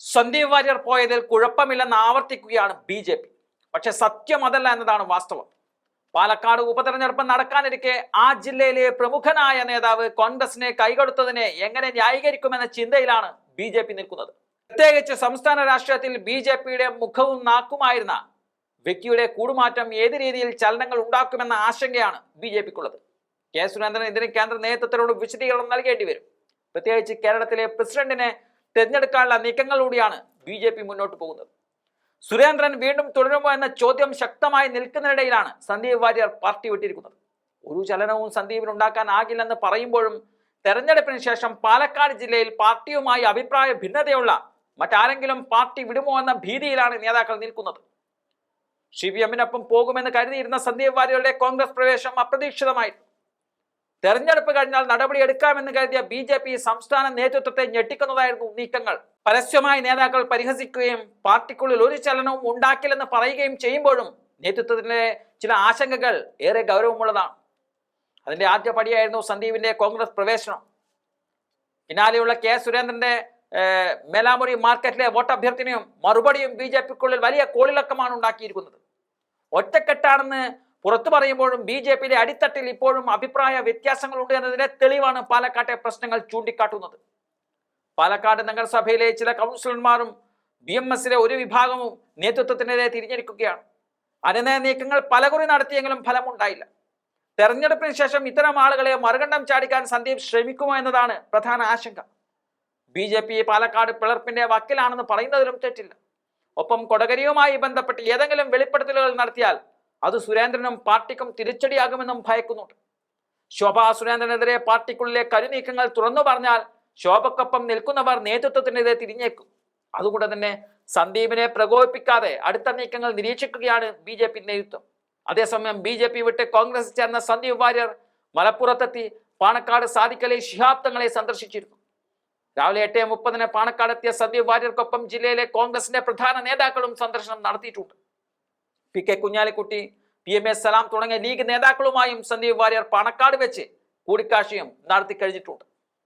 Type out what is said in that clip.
സന്ദീപ് വാര്യർ പോയതിൽ കുഴപ്പമില്ലെന്ന് ആവർത്തിക്കുകയാണ് B J P. പക്ഷെ സത്യം അതല്ല എന്നതാണ് വാസ്തവം. പാലക്കാട് ഉപതെരഞ്ഞെടുപ്പ് നടക്കാനിരിക്കെ ആ ജില്ലയിലെ പ്രമുഖനായ നേതാവ് കോൺഗ്രസിനെ കൈകൊടുത്തതിനെ എങ്ങനെ ന്യായീകരിക്കുമെന്ന ചിന്തയിലാണ് ബി ജെ പി നിൽക്കുന്നത്. പ്രത്യേകിച്ച് സംസ്ഥാന രാഷ്ട്രീയത്തിൽ ബി ജെ പിയുടെ മുഖവും നാക്കുമായിരുന്ന വ്യക്തിയുടെ കൂടുമാറ്റം ഏത് രീതിയിൽ ചലനങ്ങൾ ഉണ്ടാക്കുമെന്ന ആശങ്കയാണ് ബി ജെ പിക്കുള്ളത്. കെ സുരേന്ദ്രൻ ഇതിന് കേന്ദ്ര നേതൃത്വത്തിനോട് വിശദീകരണം നൽകേണ്ടി വരും. പ്രത്യേകിച്ച് കേരളത്തിലെ പ്രസിഡന്റിനെ തിരഞ്ഞെടുക്കാനുള്ള നീക്കങ്ങളിലൂടെയാണ് ബി ജെ പി മുന്നോട്ട് പോകുന്നത്. സുരേന്ദ്രൻ വീണ്ടും തുടരുമോ എന്ന ചോദ്യം ശക്തമായി നിൽക്കുന്നതിനിടയിലാണ് സന്ദീപ് വാര്യർ പാർട്ടി വിട്ടിരിക്കുന്നത്. ഒരു ചലനവും സന്ദീപിന് ഉണ്ടാക്കാനാകില്ലെന്ന് പറയുമ്പോഴും തെരഞ്ഞെടുപ്പിന് ശേഷം പാലക്കാട് ജില്ലയിൽ പാർട്ടിയുമായി അഭിപ്രായ ഭിന്നതയുള്ള മറ്റാരെങ്കിലും പാർട്ടി വിടുമോ എന്ന ഭീതിയിലാണ് നേതാക്കൾ നിൽക്കുന്നത്. സി പി എമ്മിനൊപ്പം പോകുമെന്ന് കരുതിയിരുന്ന സന്ദീപ് വാര്യരുടെ കോൺഗ്രസ് പ്രവേശം അപ്രതീക്ഷിതമായിരുന്നു. തെരഞ്ഞെടുപ്പ് കഴിഞ്ഞാൽ നടപടിയെടുക്കാമെന്ന് കരുതിയ ബി ജെ പി സംസ്ഥാന നേതൃത്വത്തെ ഞെട്ടിക്കുന്നതായിരുന്നു നീക്കങ്ങൾ. പരസ്യമായി നേതാക്കൾ പരിഹസിക്കുകയും പാർട്ടിക്കുള്ളിൽ ഒരു ചലനവും ഉണ്ടാക്കില്ലെന്ന് പറയുകയും ചെയ്യുമ്പോഴും നേതൃത്വത്തിന്റെ ചില ആശങ്കകൾ ഏറെ ഗൗരവമുള്ളതാണ്. അതിന്റെ ആദ്യ പടിയായിരുന്നു സന്ദീപിന്റെ കോൺഗ്രസ് പ്രവേശനം. പിന്നാലെയുള്ള കെ സുരേന്ദ്രന്റെ മേലാമുറി മാർക്കറ്റിലെ വോട്ടഭ്യർത്ഥനയും മറുപടിയും ബി ജെ പിക്കുള്ളിൽ വലിയ കോളിളക്കമാണ് ഉണ്ടാക്കിയിരിക്കുന്നത്. ഒറ്റക്കെട്ടാണെന്ന് പുറത്തു പറയുമ്പോഴും ബി ജെ പിയിലെ അടിത്തട്ടിൽ ഇപ്പോഴും അഭിപ്രായ വ്യത്യാസങ്ങളുണ്ട് എന്നതിന്റെ തെളിവാണ് പാലക്കാട്ടെ പ്രശ്നങ്ങൾ ചൂണ്ടിക്കാട്ടുന്നത്. പാലക്കാട് നഗരസഭയിലെ ചില കൗൺസിലർമാരും ബി എം എസിലെ ഒരു വിഭാഗവും നേതൃത്വത്തിനെതിരെ തിരിഞ്ഞിരിക്കുകയാണ് അനുനയ നീക്കങ്ങൾ പലകുറി നടത്തിയെങ്കിലും ഫലമുണ്ടായില്ല. തെരഞ്ഞെടുപ്പിന് ശേഷം ഇത്തരം ആളുകളെ മറുകണ്ഠം ചാടിക്കാൻ സന്ദീപ് ശ്രമിക്കുമോ എന്നതാണ് പ്രധാന ആശങ്ക. ബി ജെ പി പാലക്കാട് പിളർപ്പിന്റെ വക്കിലാണെന്ന് പറയുന്നതിലും തെറ്റില്ല. ഒപ്പം കൊടകരിയുമായി ബന്ധപ്പെട്ട് ഏതെങ്കിലും വെളിപ്പെടുത്തലുകൾ നടത്തിയാൽ അത് സുരേന്ദ്രനും പാർട്ടിക്കും തിരിച്ചടിയാകുമെന്നും ഭയക്കുന്നുണ്ട്. ശോഭ സുരേന്ദ്രനെതിരെ പാർട്ടിക്കുള്ളിലെ കരുനീക്കങ്ങൾ തുറന്നു പറഞ്ഞാൽ ശോഭക്കൊപ്പം നിൽക്കുന്നവർ നേതൃത്വത്തിനെതിരെ തിരിഞ്ഞേക്കും. അതുകൊണ്ട് തന്നെ സന്ദീപിനെ പ്രകോപിപ്പിക്കാതെ അടുത്ത നീക്കങ്ങൾ നിരീക്ഷിക്കുകയാണ് ബി ജെ പി നേതൃത്വം. അതേസമയം ബി ജെ പി വിട്ട് കോൺഗ്രസ് ചേർന്ന സന്ദീപ് വാര്യർ മലപ്പുറത്തെത്തി പാണക്കാട് സാദിഖലി ശിഹാബ് തങ്ങളെ സന്ദർശിച്ചിരുന്നു. രാവിലെ എട്ട് മുപ്പതിന് പാണക്കാടെത്തിയ സന്ദീപ് വാര്യർക്കൊപ്പം ജില്ലയിലെ കോൺഗ്രസിന്റെ പ്രധാന നേതാക്കളും സന്ദർശനം നടത്തിയിട്ടുണ്ട്. P K Kunhalikutty P M S Salam തുടങ്ങിയ ലീഗ് നേതാക്കളുമായും സന്ദീപ് വാര്യർ പാണക്കാട് വെച്ച് കൂടിക്കാഴ്ചയും നടത്തി കഴിഞ്ഞിട്ടുണ്ട്.